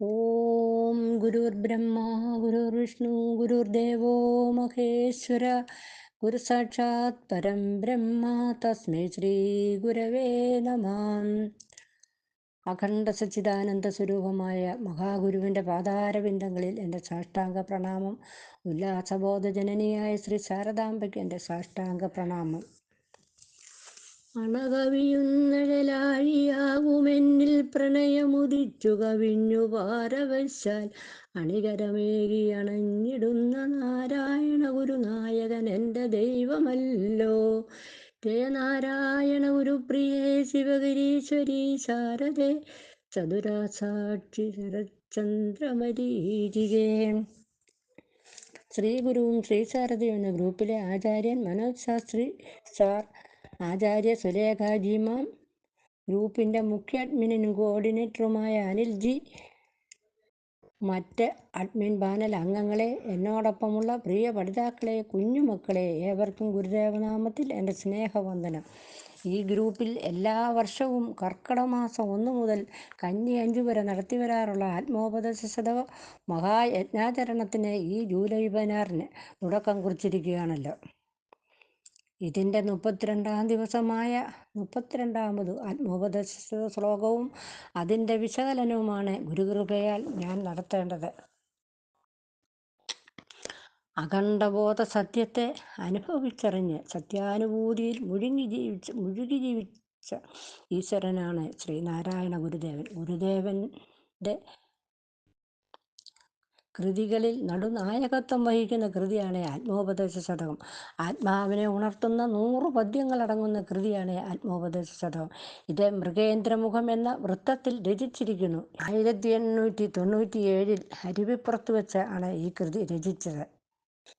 ഓം ഗുരുർബ്രഹ്മ ഗുരുർവിഷ്ണു ഗുരുർദേവോ മഹേശ്വര. ഗുരു സാക്ഷാത് പരം ബ്രഹ്മ തസ്മൈ ശ്രീ ഗുരവേ നമ. അഖണ്ഡ സച്ചിദാനന്ദ സ്വരൂപമായ മഹാഗുരുവിന്റെ പാതാരബിന്ദങ്ങളിൽ എന്റെ സാഷ്ടാംഗ പ്രണാമം. ഉല്ലാസബോധജനനിയായ ശ്രീ ശാരദാംബയ്ക്ക് എന്റെ സാഷ്ടാംഗ പ്രണാമം. അണകവിയുന്നഴലാഴിയാകുമെന്നിൽ പ്രണയമുദിച്ചു കവിഞ്ഞു പാരവശാൽ അണികരമേകി അണഞ്ഞിടുന്ന നാരായണ ഗുരുനായകൻ എന്റെ ദൈവമല്ലോ. ജയനാരായണ ഗുരുപ്രിയേ ശിവഗിരീശ്വരി ശാരദേ ചതുരാസാക്ഷി ശരചന്ദ്രമരീചികേ ശ്രീ ഗുരുവും ശ്രീ ശാരദയും എന്ന ഗ്രൂപ്പിലെ ആചാര്യൻ മനോജ് ശാസ്ത്രി സാർ. ആചാര്യ സുലേഖ മാം ഗ്രൂപ്പിന്റെ മുഖ്യ അഡ്മിനും കോർഡിനേറ്ററുമായ അനിൽജി മറ്റ് അഡ്മിൻ പാനൽ അംഗങ്ങളെ എന്നോടൊപ്പമുള്ള പ്രിയ പഠിതാക്കളെ കുഞ്ഞുമക്കളെ ഏവർക്കും ഗുരുദേവനാമത്തിൽ എന്റെ സ്നേഹവന്ദനം. ഈ ഗ്രൂപ്പിൽ എല്ലാ വർഷവും കർക്കട മാസം ഒന്ന് മുതൽ കന്നി അഞ്ചു വരെ നടത്തിവരാറുള്ള ആത്മോപദേശ ശതക മഹായജ്ഞാചരണത്തിന് ഈ ജൂലൈ പതിനാറിന് തുടക്കം കുറിച്ചിരിക്കുകയാണല്ലോ. ഇതിന്റെ മുപ്പത്തിരണ്ടാം ദിവസമായ മുപ്പത്തിരണ്ടാമത് ആത്മോപദേശ ശ്ലോകവും അതിന്റെ വിശകലനവുമാണ് ഗുരുകൃപയാൽ ഞാൻ നടത്തേണ്ടത്. അഖണ്ഡബോധ സത്യത്തെ അനുഭവിച്ചറിഞ്ഞ് സത്യാനുഭൂതിയിൽ മുഴുങ്ങി ജീവിച്ച് മുഴുകി ജീവിച്ച ഈശ്വരനാണ് ശ്രീനാരായണ ഗുരുദേവൻ. ഗുരുദേവന്റെ കൃതികളിൽ നടുനായകത്വം വഹിക്കുന്ന കൃതിയാണ് ആത്മോപദേശ ശതകം. ആത്മാവിനെ ഉണർത്തുന്ന നൂറ് പദ്യങ്ങളടങ്ങുന്ന കൃതിയാണ് ആത്മോപദേശ ശതകം. ഇത് മൃഗേന്ദ്രമുഖം എന്ന വൃത്തത്തിൽ രചിച്ചിരിക്കുന്നു. ആയിരത്തി എണ്ണൂറ്റി തൊണ്ണൂറ്റി ഏഴിൽ അരുവിപ്പുറത്ത് വെച്ച് ആണ് ഈ കൃതി രചിച്ചത്.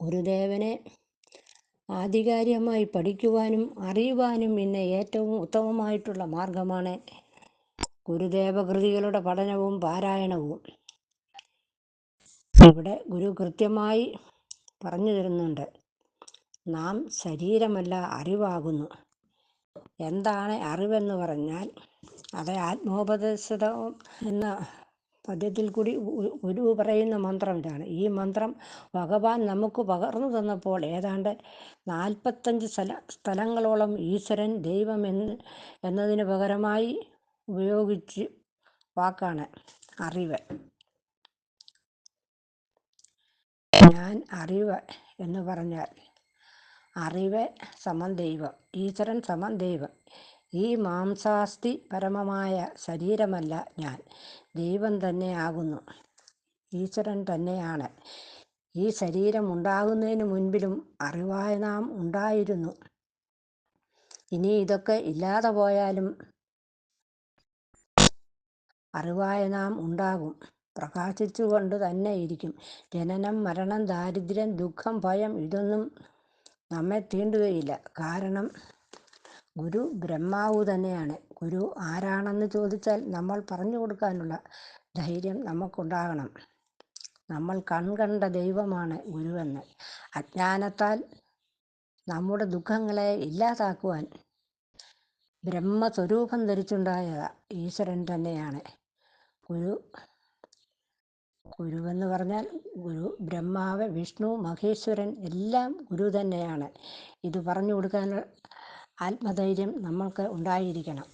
ഗുരുദേവനെ ആധികാരികമായി പഠിക്കുവാനും അറിയുവാനും ഇന്ന് ഏറ്റവും ഉത്തമമായിട്ടുള്ള മാർഗമാണ് ഗുരുദേവകൃതികളുടെ പഠനവും പാരായണവും. ഇവിടെ ഗുരു കൃത്യമായി പറഞ്ഞു തരുന്നുണ്ട്. നാം ശരീരമല്ല അറിവാകുന്നു. എന്താണ് അറിവെന്ന് പറഞ്ഞാൽ അത് ആത്മോപദേശം എന്ന പദ്യത്തിൽ കൂടി ഗുരു പറയുന്ന മന്ത്രം ഇതാണ്. ഈ മന്ത്രം ഭഗവാൻ നമുക്ക് പകർന്നു തന്നപ്പോൾ ഏതാണ്ട് നാൽപ്പത്തഞ്ച് സ്ഥല സ്ഥലങ്ങളോളം ഈശ്വരൻ ദൈവം എന്ന് എന്നതിന് പകരമായി ഉപയോഗിച്ച് വാക്കാണ് അറിവ്. ഞാൻ അറിവ് എന്ന് പറഞ്ഞാൽ അറിവ് സമം ദൈവം ഈശ്വരൻ സമം ദൈവം. ഈ മാംസാസ്തി പരമമായ ശരീരമല്ല ഞാൻ. ദൈവം തന്നെ ആകുന്നു. ഈശ്വരൻ തന്നെയാണ്. ഈ ശരീരം ഉണ്ടാകുന്നതിന് മുൻപിലും അറിവായ നാം ഉണ്ടായിരുന്നു. ഇനി ഇതൊക്കെ ഇല്ലാതെ പോയാലും അറിവായ നാം ഉണ്ടാകും. പ്രകാശിച്ചുകൊണ്ട് തന്നെ ഇരിക്കും. ജനനം മരണം ദാരിദ്ര്യം ദുഃഖം ഭയം ഇതൊന്നും നമ്മെ തീണ്ടുകയില്ല. കാരണം ഗുരു ബ്രഹ്മാവു തന്നെയാണ്. ഗുരു ആരാണെന്ന് ചോദിച്ചാൽ നമ്മൾ പറഞ്ഞു കൊടുക്കാനുള്ള ധൈര്യം നമുക്കുണ്ടാകണം. നമ്മൾ കൺകണ്ട ദൈവമാണ് ഗുരുവെന്ന്. അജ്ഞാനത്താൽ നമ്മുടെ ദുഃഖങ്ങളെ ഇല്ലാതാക്കുവാൻ ബ്രഹ്മസ്വരൂപം ധരിച്ചുണ്ടായ ഈശ്വരൻ തന്നെയാണ്. ഗുരു ഗുരുവെന്ന് പറഞ്ഞാൽ ഗുരു ബ്രഹ്മാവ് വിഷ്ണു മഹേശ്വരൻ എല്ലാം ഗുരു തന്നെയാണ്. ഇത് പറഞ്ഞു കൊടുക്കാൻ ആത്മധൈര്യം നമ്മൾക്ക് ഉണ്ടായിരിക്കണം.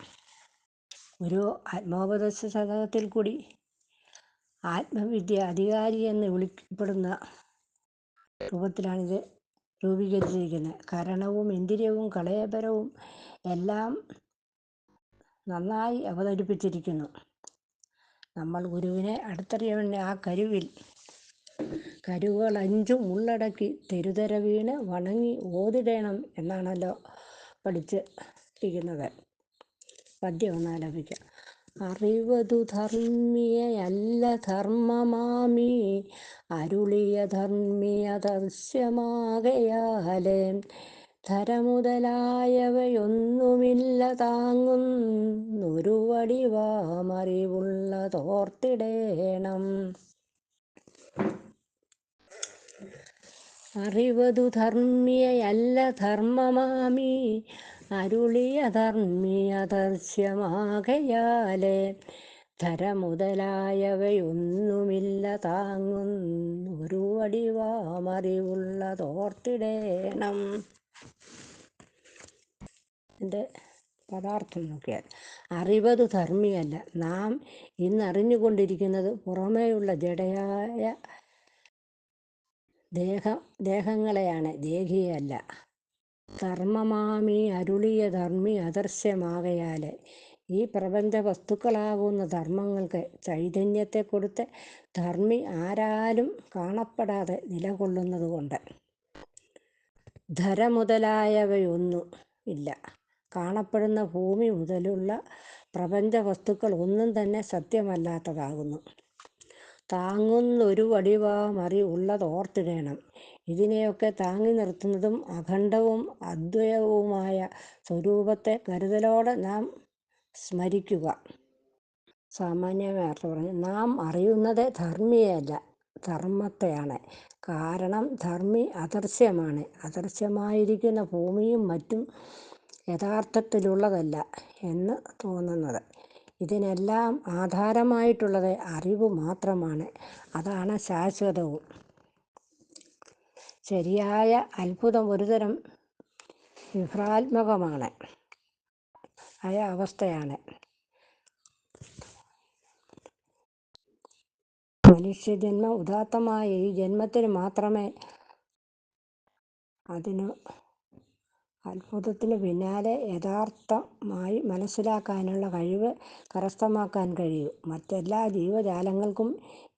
ഗുരു ആത്മോപദേശ ശതകത്തിൽ കൂടി ആത്മവിദ്യ അധികാരി എന്ന് വിളിക്കപ്പെടുന്ന രൂപത്തിലാണിത് രൂപീകരിച്ചിരിക്കുന്നത്. കരണവും ഇന്ദ്രിയവും കളയപരവും എല്ലാം നന്നായി അവതരിപ്പിച്ചിരിക്കുന്നു. നമ്മൾ ഗുരുവിനെ അടുത്തറിയവനെ ആ കരുവിൽ കരുവുകൾ അഞ്ചും ഉള്ളടക്കി തെരുതര വീണ് വണങ്ങി ഓതിടേണം എന്നാണല്ലോ പഠിച്ച് ഇരിക്കുന്നത്. പദ്യം ഒന്ന് ആലപിക്കാം. അറിവതു ധർമ്മിയല്ല ധർമ്മമാമി അരുളിയ ധർമ്മിയ ദർശ്യമാകയാലേ ധരമുതലായവയൊന്നുമില്ല താങ്ങുന്നൊരു വടിവാമറിവുള്ളതോർത്തിടേണം. അറിവതു ധർമ്മിയല്ല ധർമ്മമാമി അരുളിയ ധർമ്മിയ ദർശ്യമാകയാലേ. ധര മുതലായവയൊന്നുമില്ല താങ്ങുന്നൊരു വടിവാമറിവുള്ളതോർത്തിടേണം. എന്റെ പദാർത്ഥം നോക്കിയാൽ അറിവത് ധർമ്മിയല്ല. നാം ഇന്നറിഞ്ഞുകൊണ്ടിരിക്കുന്നത് പുറമേയുള്ള ജഡയായ ദേഹ ദേഹങ്ങളെയാണ്. ദേഹിയല്ല. ധർമ്മമാമീ അരുളിയ ധർമ്മി അദർശ്യമാകയാൽ ഈ പ്രപഞ്ച വസ്തുക്കളാകുന്ന ധർമ്മങ്ങൾക്ക് ചൈതന്യത്തെ കൊടുത്ത് ധർമ്മി ആരാലും കാണപ്പെടാതെ നിലകൊള്ളുന്നതുകൊണ്ട് ധര മുതലായവയൊന്നും ഇല്ല. കാണപ്പെടുന്ന ഭൂമി മുതലുള്ള പ്രപഞ്ച വസ്തുക്കൾ ഒന്നും തന്നെ സത്യമല്ലാത്തതാകുന്നു. താങ്ങുന്നൊരു വടിവാമറി ഉള്ളതോർത്തിടേണം ഇതിനെയൊക്കെ താങ്ങി നിർത്തുന്നതും അഖണ്ഡവും അദ്വയവുമായ സ്വരൂപത്തെ കരുതലോടെ നാം സ്മരിക്കുക. സാമാന്യമായ അർത്ഥം പറഞ്ഞു നാം അറിയുന്നത് ധർമ്മിയല്ല ധർമ്മത്തെയാണ്. കാരണം ധർമ്മി അദർശ്യമാണ് അദർശ്യമായിരിക്കുന്ന ഭൂമിയും മറ്റും യഥാർത്ഥത്തിലുള്ളതല്ല എന്ന് തോന്നുന്നത്. ഇതിനെല്ലാം ആധാരമായിട്ടുള്ളത് അറിവ് മാത്രമാണ്. അതാണ് ശാശ്വതവും. ശരിയായ അത്ഭുതം ഒരുതരം വിഭ്രാത്മകമാണ്. ആയ അവസ്ഥയാണ്. മനുഷ്യജന്മ ഉദാത്തമായ ഈ ജന്മത്തിന് മാത്രമേ അതിനു അത്ഭുതത്തിന് പിന്നാലെ യഥാർത്ഥമായി മനസ്സിലാക്കാനുള്ള കഴിവ് കരസ്ഥമാക്കാൻ കഴിയൂ. മറ്റെല്ലാ ജീവജാലങ്ങൾക്കും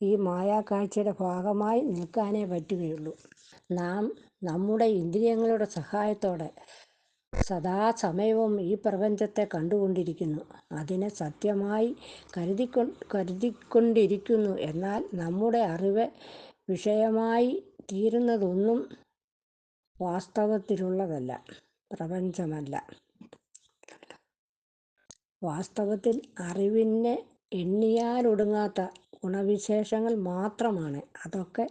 ഈ മായാക്കാഴ്ചയുടെ ഭാഗമായി നിൽക്കാനേ പറ്റുകയുള്ളൂ. നാം നമ്മുടെ ഇന്ദ്രിയങ്ങളുടെ സഹായത്തോടെ സദാസമയവും ഈ പ്രപഞ്ചത്തെ കണ്ടുകൊണ്ടിരിക്കുന്നു. അതിനെ സത്യമായി കരുതിക്കൊ കരുതിക്കൊണ്ടിരിക്കുന്നു. എന്നാൽ നമ്മുടെ അറിവ് വിഷയമായി തീരുന്നതൊന്നും വാസ്തവത്തിലുള്ളതല്ല. പ്രപഞ്ചമല്ല. വാസ്തവത്തിൽ അറിവിനെ എണ്ണിയാലൊടുങ്ങാത്ത ഗുണവിശേഷങ്ങൾ മാത്രമാണ്. അതൊക്കെ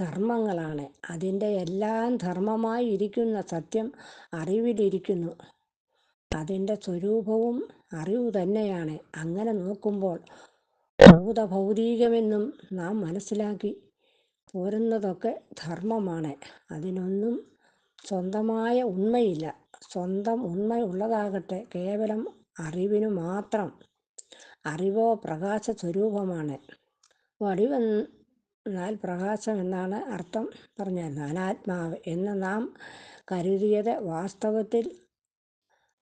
ധർമ്മങ്ങളാണ്. അതിന്റെ എല്ലാം ധർമ്മമായി ഇരിക്കുന്ന സത്യം അറിവിലിരിക്കുന്നു. അതിന്റെ സ്വരൂപവും അറിവ് തന്നെയാണ്. അങ്ങനെ നോക്കുമ്പോൾ ഭൂതഭൗതികമെന്നും നാം മനസ്സിലാക്കി പോരുന്നതൊക്കെ ധർമ്മമാണ്. അതിനൊന്നും സ്വന്തമായ ഉണ്മയില്ല. സ്വന്തം ഉണ്മ ഉള്ളതാകട്ടെ കേവലം അറിവിനു മാത്രം. അറിവോ പ്രകാശ സ്വരൂപമാണ്. വടിവെന്നാൽ പ്രകാശം എന്നാണ് അർത്ഥം പറഞ്ഞിരുന്നത് അനാത്മാവ് എന്ന് നാം കരുതിയത് വാസ്തവത്തിൽ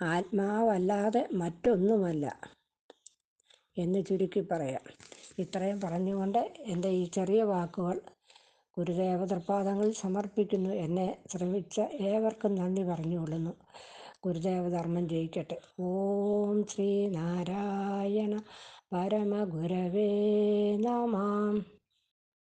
ആത്മാവല്ലാതെ മറ്റൊന്നുമല്ല എന്ന് ചുരുക്കി പറയാം. ഇത്രയും പറഞ്ഞുകൊണ്ട് എന്റെ ഈ ചെറിയ വാക്കുകൾ ഗുരുദേവ തൃപ്പാദങ്ങളിൽ സമർപ്പിക്കുന്നു എന്നെ ശ്രമിച്ച ഏവർക്കും നന്ദി പറഞ്ഞുകൊള്ളുന്നു. ഗുരുദേവ ധർമ്മം ജയിക്കട്ടെ. ഓം ശ്രീ നാരായണ പരമഗുരവേ നമാം.